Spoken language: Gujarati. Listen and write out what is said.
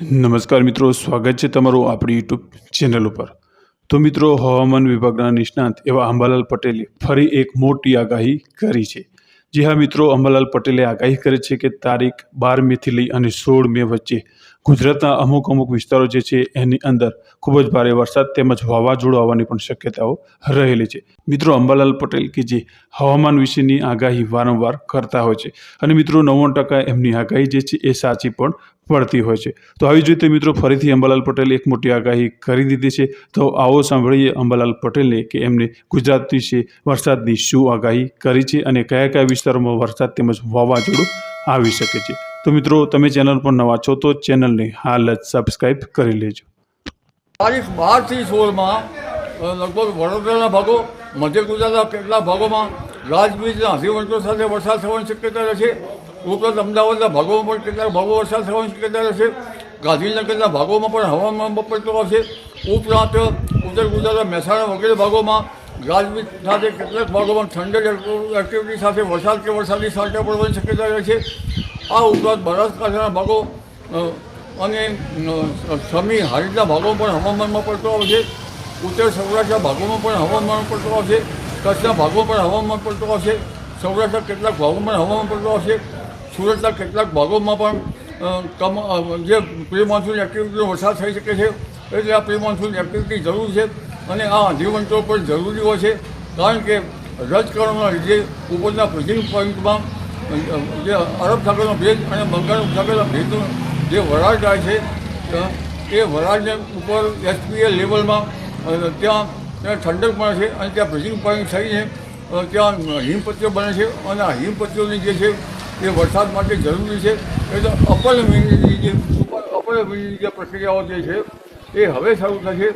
નમસ્કાર મિત્રો, સ્વાગત છે તમારું આપણી યુટ્યુબ ચેનલ ઉપર. તો મિત્રો, હવામાન વિભાગના નિષ્ણાંત એવા અંબાલાલ પટેલે ફરી એક મોટી આગાહી કરી છે. જી હા મિત્રો, અંબાલાલ પટેલે આગાહી કરી છે કે તારીખ બાર મેથી લઈ અને સોળ મે વચ્ચે ગુજરાતના અમુક અમુક વિસ્તારો જે છે એની અંદર ખૂબ જ ભારે વરસાદ તેમજ વાવાઝોડું આવવાની પણ શક્યતાઓ રહેલી છે. મિત્રો, અંબાલાલ પટેલ કે જે હવામાન વિશેની આગાહી વારંવાર કરતા હોય છે અને મિત્રો, નવ્વાણું ટકા એમની આગાહી જે છે એ સાચી પણ પડતી હોય છે. તો આવી જ રીતે મિત્રો, ફરીથી અંબાલાલ પટેલે એક મોટી આગાહી કરી દીધી છે. તો આવો સાંભળીએ અંબાલાલ પટેલે કે એમને ગુજરાત વિશે વરસાદની શું આગાહી કરી છે અને કયા કયા વિસ્તારોમાં વરસાદ તેમજ વાવાઝોડું આવી શકે છે. તો મિત્રો, તમે ચેનલ પર નવા છો તો ચેનલને હાલ જ સબસ્ક્રાઈબ કરી લેજો. તારીખ બારથી સોળમાં લગભગ વડોદરાના ભાગો, મધ્ય ગુજરાતના કેટલાક ભાગોમાં ગાજવીજના હસીવંતો સાથે વરસાદ થવાની શક્યતા રહેશે ઉપરાંત અમદાવાદના ભાગોમાં પણ કેટલાક ભાગો વરસાદ થવાની શક્યતા રહેશે ગાંધીનગરના ભાગોમાં પણ હવામાન બપોરતો આવશે ઉપરાંત ઉત્તર ગુજરાતના મહેસાણા વગેરે ભાગોમાં ગાજવીજ સાથે કેટલાક ભાગોમાં થંડર એક્ટિવિટી સાથે વરસાદ કે વરસાદની સાંટા પડવાની શક્યતા રહેશે આ ઉપરાંત બનાસકાંઠાના ભાગો અને સમી હારીના ભાગો પણ હવામાનમાં પડતો આવશે. ઉત્તર સૌરાષ્ટ્રના ભાગોમાં પણ હવામાન પડતો આવશે. કચ્છના ભાગોમાં પણ હવામાન પડતો આવશે. સૌરાષ્ટ્રના કેટલાક ભાગોમાં હવામાન પડતો આવશે. સુરતના કેટલાક ભાગોમાં પણ કમ જે પ્રી મોન્સૂન એક્ટિવિટીનો વરસાદ થઈ શકે છે, એટલે આ પ્રી મોન્સૂન એક્ટિવિટી જરૂર છે અને આ આંધીવંતો પણ જરૂરી હોય છે. કારણ કે રજકરણના લીધે ઉપરના ફ્રીઝિંગ પોઈન્ટમાં જે અરબ સાગરનો ભેજ અને બંગાળ સાગરના ભેજનો જે વરાળ જાય છે એ વરાળને ઉપર એસપીએલ લેવલમાં ત્યાં ત્યાં ઠંડક પણ છે અને ત્યાં બ્રિજિંગ પાણી થઈને ત્યાં હિમપત્રીઓ બને છે અને આ હિમપત્રીઓની જે છે એ વરસાદ માટે જરૂરી છે. એટલે અપર મિનિટની જે અપર મિનિટની જે પ્રક્રિયાઓ જે છે એ હવે શરૂ થશે.